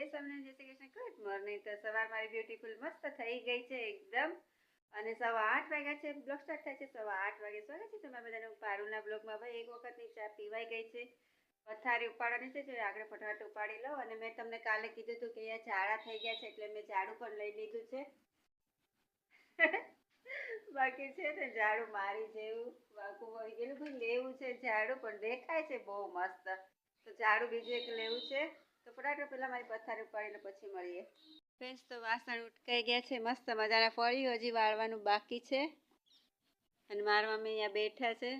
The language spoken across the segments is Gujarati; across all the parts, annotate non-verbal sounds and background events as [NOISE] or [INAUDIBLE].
જય સ્વામિનારાયણ જય શ્રી કૃષ્ણ ગુડ મોર્નિંગ તો સવાર મારી બ્યુટીફુલ મસ્ત થઈ ગઈ છે એકદમ. અને સવા આઠ વાગ્યા છે બ્લોગ સ્ટાર્ટ થાય છે, સવા આઠ વાગે સ્વાગત છે તમારા બધાને પારુના બ્લોગમાં. ભાઈ, એક વખતની ચા પીવાઈ ગઈ છે. પથારી ઉપાડવાની છે આગળ ફટાફટ ઉપાડી લો અને મેં તમને કાલે કીધું હતું કે અહીંયા ઝાડા થઈ ગયા છે, એટલે મેં ઝાડુ પણ લઈ લીધું છે. [LAUGHS] બાકી છે ને ઝાડુ મારી જેવું વાકું વળી ગયેલું. ભાઈ, લેવું છે ઝાડુ, પણ દેખાય છે બહુ મસ્ત. તો ઝાડુ બીજું એક લેવું છે. તો ફટાફટ પહેલાં મારી પથારી ઉપાડીને પછી મળીએ. ફ્રેન્ડ્સ, તો વાસણ ઉટકાઈ ગયા છે મસ્ત મજાના ફળીઓ હજી વાળવાનું બાકી છે. અને મારા મમ્મી અહીંયા બેઠા છે.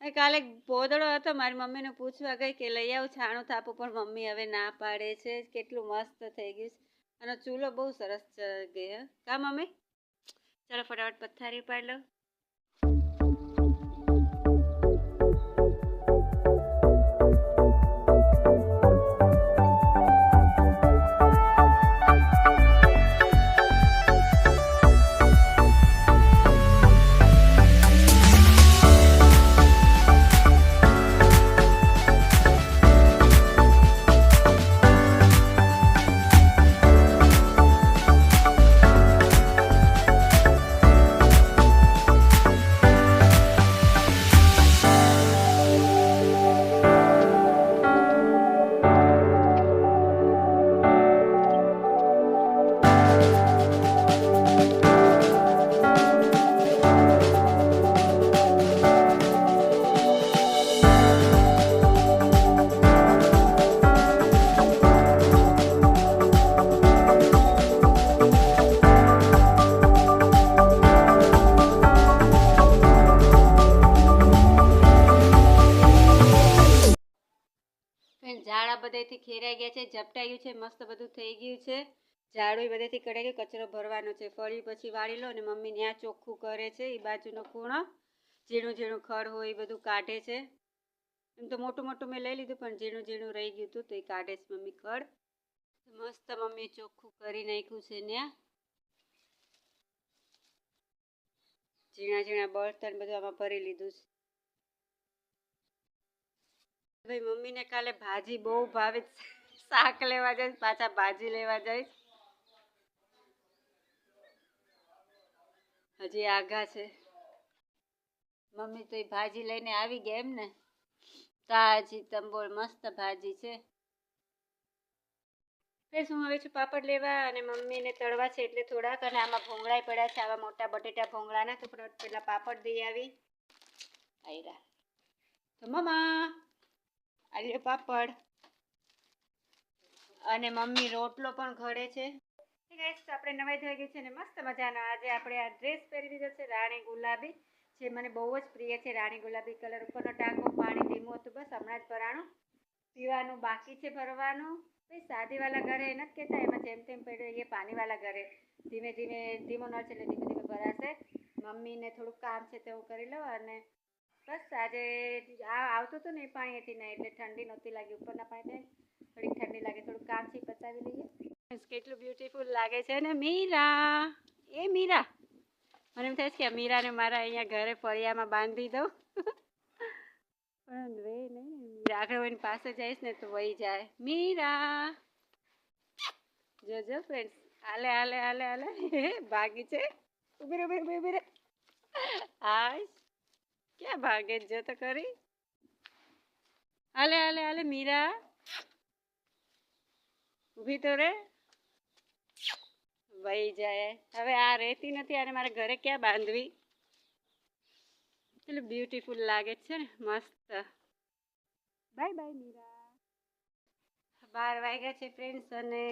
હવે કાલે પોદળો હતો, મારી મમ્મીને પૂછવા ગઈ કે લઈ આવું છાણું થાપું, પણ મમ્મી હવે ના પાડે છે. કેટલું મસ્ત થઈ ગયું છે. અને ચૂલો બહુ સરસ ગયો. કા મમ્મી? ચાલો ફટાફટ પથારી પાડી લઉં. બધેથી ખેરાઈ ગયા છે ઝપટાઈ ગયું છે, મસ્ત બધું થઈ ગયું છે. ઝાડું બધેથી કઢાઈ ગયું, કચરો ભરવાનો છે. ફરી પછી વાળી લો અને મમ્મી ત્યાં ચોખ્ખું કરે છે એ બાજુનો ખૂણો. ઝીણું ઝીણું ખડ હોય એ બધું કાઢે છે. એમ તો મોટું મોટું મેં લઈ લીધું, પણ ઝીણું ઝીણું રહી ગયું હતું, તો એ કાઢે છે મમ્મી ખડ. મસ્ત મમ્મીએ ચોખ્ખું કરી નાખ્યું છે ત્યાં ઝીણા ઝીણા બળતણ બધું આમાં ભરી લીધું છે. ભાઈ મમ્મીને કાલે ભાજી બહુ ભાવે શાક લેવા જઈશ, પાછા ભાજી લેવા જઈશ. હજી આઘા છે. મમ્મી તો એ ભાજી લઈને આવી ગયા એમ ને તાજી તંબોળ મસ્ત ભાજી છે. બસ હું હવે છું પાપડ લેવા? અને મમ્મીને તળવા છે એટલે થોડાક, અને આમાં ભોંગળાય પડ્યા છે, આવા મોટા બટેટા ભોંગળાના. તો પેલા પાપડ દઈ આવી. આયરા. તો મમ્મા આલ્યો પાપડ અને મમ્મી રોટલો પણ ઘડે છે. ગાઈસ આપણે નવાઈ થઈ ગઈ છે ને મસ્ત મજાનો. આજે આપણે આ ડ્રેસ પહેરી દીધો છે, રાણી ગુલાબી, જે મને બહુ જ પ્રિય છે, રાણી ગુલાબી કલર ઉપરનો ટાંકો પાણી ધીમું હતું, બસ હમણાં જ ભરાણું. પીવાનું બાકી છે ભરવાનું. ભાઈ, સાદીવાલા ઘરે નથી કહેતા, એમાં જેમ તેમ પડ્યું એ પાણીવાલા ઘરે. ધીમે ધીમે, ધીમો નળ છે એટલે ધીમે ધીમે ભરાશે. મમ્મીને થોડુંક કામ છે તે હું કરી લઉં અને બસ આજે આ આવતું હતું ને પાણી હતી નહીં એટલે ઠંડી નહોતી લાગી. ઉપરના પાણી થોડીક ઠંડી લાગે. થોડું કાચી પતાવી લઈએ. કેટલું બ્યુટીફુલ લાગે છે ને મીરા. એ મીરા. મને એમ થાય છે કે મીરાને મારા અહીંયા ઘરે ફળિયામાં બાંધી દઉં. પણ રે નહીં આગળ એની પાસે જઈશ ને તો વહી જાય. મીરા. જોજો ફ્રેન્ડ્સ હાલે હાલે હાલે હાલે ભાગી છે. ઊભી રે ઊભી ઊભી રે હાય ક્યાં ભાગે છે તો કરી? હાલે હાલે હાલે, મીરા. ઊભી તો રે. વહી જાય. હવે આ રહેતી નથી અને મારે ઘરે ક્યાં બાંધવી? એટલે બ્યુટીફુલ લાગે છે ને, મસ્ત. Bye bye Meera. બાર વાગ્યા છે ફ્રેન્ડ્સ અને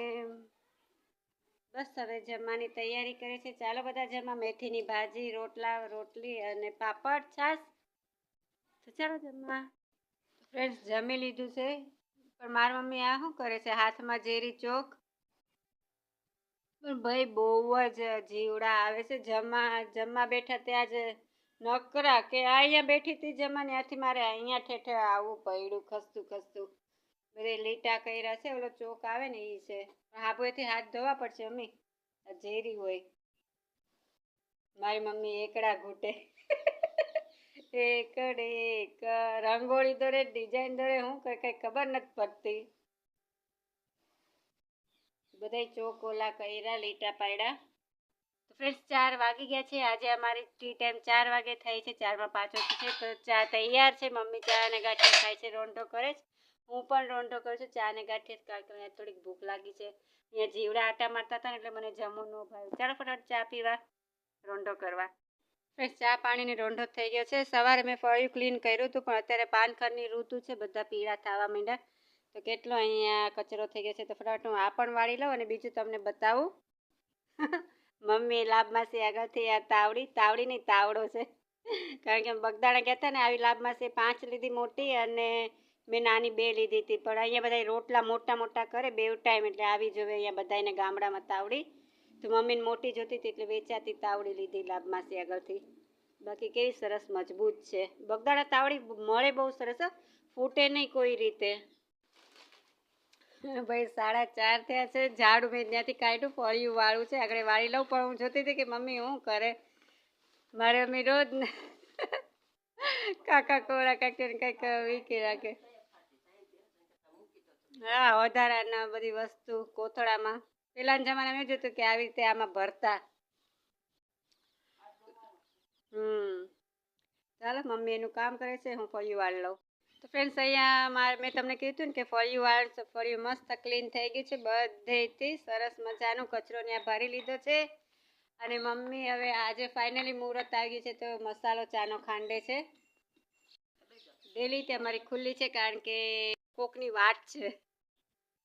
બસ હવે જમવાની તૈયારી કરે છે. ચાલો બધા જમવા, મેથીની ભાજી, રોટલા, રોટલી અને પાપડ, છાશ. તો ચાલો જમવા. ફ્રેન્ડ્સ જમી લીધું છે. પણ મારી મમ્મી આ શું કરે છે? હાથમાં ઝેરી ચોક પણ ભાઈ, બહુ જ જીવડા આવે છે. જમવા જમવા બેઠા ત્યાં જ નકરા કે અહીંયા બેઠી હતી જમવા ત્યાંથી મારે અહીંયા ઠેઠે આવવું પડ્યું, ખસતું ખસતું. બધે લીટા કર્યા છે. ઓલો ચોક આવે ને એ છે. હાબુએથી હાથ ધોવા પડશે મમ્મી. ઝેરી હોય. મારી મમ્મી એકડા ઘૂંટે. એકડે એક રંગોળી દોરે ડિઝાઇન દોરે હું કઈ કઈ ખબર નથી પડતી. બધાય ચોક ઓલા કર્યા, લીટા પાડ્યા. તો ફ્રેન્ડ્સ ચાર વાગી ગયા છે. આજે અમારી ટી ટાઈમ ચાર વાગે થઈ છે. ચારમાં પાંચ વાગે છે. તો ચા તૈયાર છે. મમ્મી ચા અને ગાંઠિયા ખાય છે. રોંઢો કરે છે. હું પણ રોંઢો કરું છું. ચા અને ગાંઠિયા કારણ કે મને થોડીક ભૂખ લાગી છે. અહીંયા જીવડા આટા મારતા હતા ને, એટલે મને જમવું ન ભાવ્યું. ચાલો ફટાફટ ચા પીવા. રોંઢો કરવા. ફ્રેન્ડ્સ ચા પાણીની રોંઢો થઈ ગયો છે. સવારે મેં ફળિયું ક્લીન કર્યું હતું, પણ અત્યારે પાનખરની ઋતુ છે, બધા પીળા થવા માંડ્યા. તો કેટલો અહીંયા કચરો થઈ ગયો છે તો ફટાફટ હું આ પણ વાળી લઉં અને બીજું તમને બતાવું. [LAUGHS] મમ્મી લાભમાસી આગળથી આ તાવડી તાવડી નહીં તાવડો છે. કારણ કે બગદાણા ગયા હતા ને, આવી લાભમાસી પાંચ લીધી મોટી અને મેં નાની બે લીધી હતી. પણ અહીંયા બધા રોટલા મોટા મોટા કરે, બે ટાઈમ એટલે આવી જોવે અહીંયા બધાને ગામડામાં તાવડી. તો મમ્મીને મોટી જોતી હતી એટલે વેચાતી તાવડી લીધી લાભમાસી આગળથી. બાકી કેવી સરસ મજબૂત છે. બગદાણા તાવડી મળે બહુ સરસ ફૂટે નહીં કોઈ રીતે. ભાઈ, સાડા ચાર થયા છે. ઝાડ મેં ત્યાંથી કાઢ્યું, ફળિયું વાળું છે. આગળ વાળી લઉં, પણ હું જોતી હતી કે મમ્મી શું કરે? મારે મમ્મી રોજ કાકા કોરા કાકીને કંઈક વીકી રાખે. હા, વધારાના બધી વસ્તુ કોથળામાં. પેલાના જમાનામાં એવું જોતું કે આવી રીતે આમાં ભરતા. હમ. ચાલો, મમ્મી એનું કામ કરે છે, હું ફળિયું વાળ લઉં. તો ફ્રેન્ડ્સ અહીંયા મારે, મેં તમને કીધું ને કે ફળિયું વાળ, ફળિયું મસ્ત ક્લીન થઈ ગયું છે, બધેથી સરસ મજાનું કચરો ત્યાં ભરી લીધો છે. અને મમ્મી હવે આજે ફાઇનલી મુહૂર્ત આવી ગયું છે, તો મસાલો, ચાનો ખાંડે છે. ડેલી તે અમારી ખુલ્લી છે, કારણ કે કોકની વાટ છે.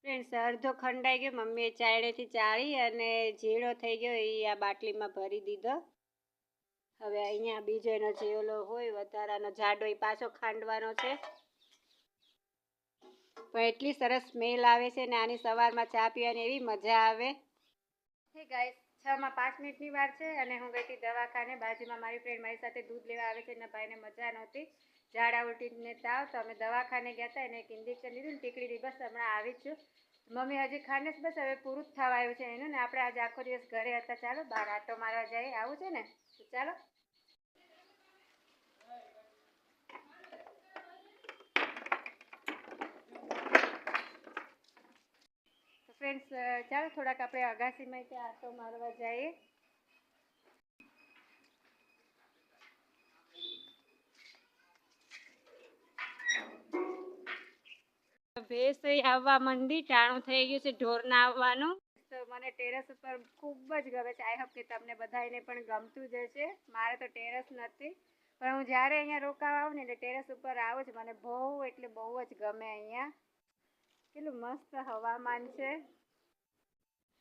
ફ્રેન્ડ્સ, અડધો ખંડાઈ ગયો. મમ્મીએ ચાયણેથી ચાળી અને જીરો થઈ ગયો. એ આ બાટલીમાં ભરી દીધો. હવે અહીંયા બીજો એનો જે હોય, વધારાનો જાડો એ પાછો ખાંડવાનો છે. પણ એટલી સરસ સ્મેલ આવે છે ને આની સવારમાં ચા પીવાની એવી મજા આવે. ગાઈસ છ માં પાંચ મિનિટની વાર છે અને હું ગઈ હતી દવાખાને. બાજુમાં મારી ફ્રેન્ડ મારી સાથે દૂધ લેવા આવે છે એના ભાઈને મજા નહોતી. ઝાડા ઉલટીને તાવ તો અમે દવાખાને ગયા હતા. એને એક ઇન્જેક્શન લીધું ને ટીકડી બસ હમણાં આવી જ છું. મમ્મી હજી ખાને બસ, હવે પૂરું જ થવા આવ્યું છે એનું ને આપણે આજે આખો દિવસ ઘરે હતા. ચાલો બહાર આટો મારવા જઈએ. આવું છે ને? ચાલો. ફ્રેન્ડ્સ ચાલો, થોડાક આપણે અગાસીમાં ત્યાં આટો મારવા જઈએ. ભેંસ આવવા મંડી, ટાણું થઈ ગયું છે ઢોરના આવવાનું. તો મને ટેરેસ ઉપર ખૂબ જ ગમે છે. આઈ હોપ કે તમને બધાને પણ ગમતું જ હશે. મારે તો ટેરેસ નથી. પણ હું જ્યારે અહીંયા રોકાવા આવું ને એટલે ટેરેસ ઉપર આવું જ, મને બહુ એટલે બહુ જ ગમે અહીંયા. કેટલું મસ્ત હવામાન છે.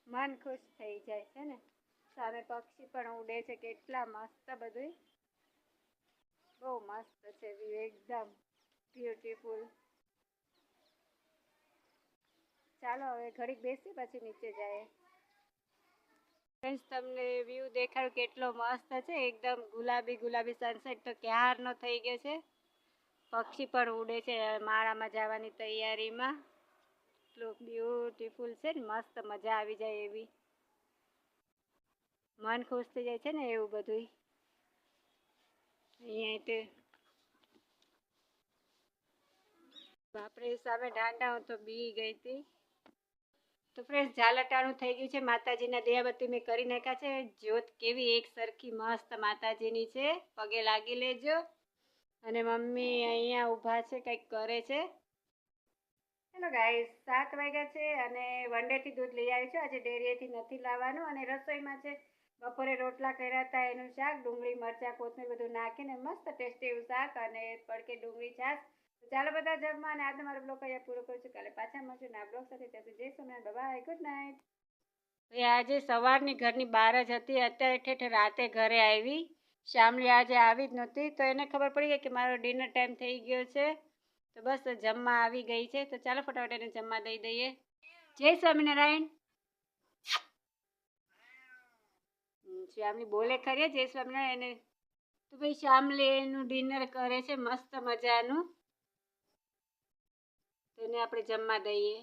મન ખુશ થઈ જાય છે ને. સામે પક્ષી પણ ઉડે છે. કેટલા મસ્ત બધું બહુ મસ્ત છે વ્યૂ એકદમ બ્યુટીફુલ ચાલો હવે ઘડીક બેસી પછી નીચે જાય ફ્રેન્ડ્સ તમને વ્યૂ દેખાડો કેટલો મસ્ત છે. એકદમ ગુલાબી ગુલાબી સનસેટ તો ક્યારનો થઈ ગયો છે. પક્ષી પણ ઉડે છે માળામાં જવાની તૈયારીમાં. એટલું બ્યુટીફુલ છે ને, મસ્ત મજા આવી જાય એવી. મન ખુશ થઈ જાય છે ને એવું બધું અહીંયા તે બાપરે સામે ડાંડા હું તો બી ગઈ હતી. તો ફ્રેન્ડ્સ ઝાલટાણું થઈ ગયું છે. માતાજીના દિયાબત્તી મેં કરી નાખ્યા છે. જ્યોત કેવી એક સરખી મસ્ત માતાજીની છે. પગે લાગી લેજો. અને મમ્મી અહીંયા ઊભા છે, કંઈક કરે છે. હેલો ગાઈસ સાત વાગ્યા છે અને વનડેથી દૂધ લઈ આવ્યું છે. આજે ડેરીએથી નથી લાવવાનું અને રસોઈમાં છે. બપોરે રોટલા કર્યા હતા, એનું શાક, ડુંગળી, મરચાં, કોથમીર બધું નાખીને મસ્ત ટેસ્ટી એવું શાક અને પડકે ડુંગળી, છાશ તો ચાલો બધા જમવા અને આ તમારો બ્લોગ અહીંયા પૂરો કરું છું. કાલે પાછા મળશું આ બ્લોગ સાથે. ત્યાં Jai Somnath bye good night ભાઈ આજે સવારની ઘરની બહાર જ હતી. અત્યારે ઠેઠ રાતે ઘરે આવી. શામલી આજે આવી જ નહોતી. તો એને ખબર પડી ગઈ કે મારો ડિનર ટાઈમ થઈ ગયો છે. તો બસ જમવા આવી ગઈ છે. તો ચાલો ફટાફટ એને જમવા દઈ દઈએ. જય સ્વામિનારાયણ. શ્યામલી બોલે ખરી. જય સ્વામિનારાયણ. એને તો ભાઈ શ્યામલી એનું ડિનર કરે છે. મસ્ત મજાનું. તો એને આપણે જમવા દઈએ.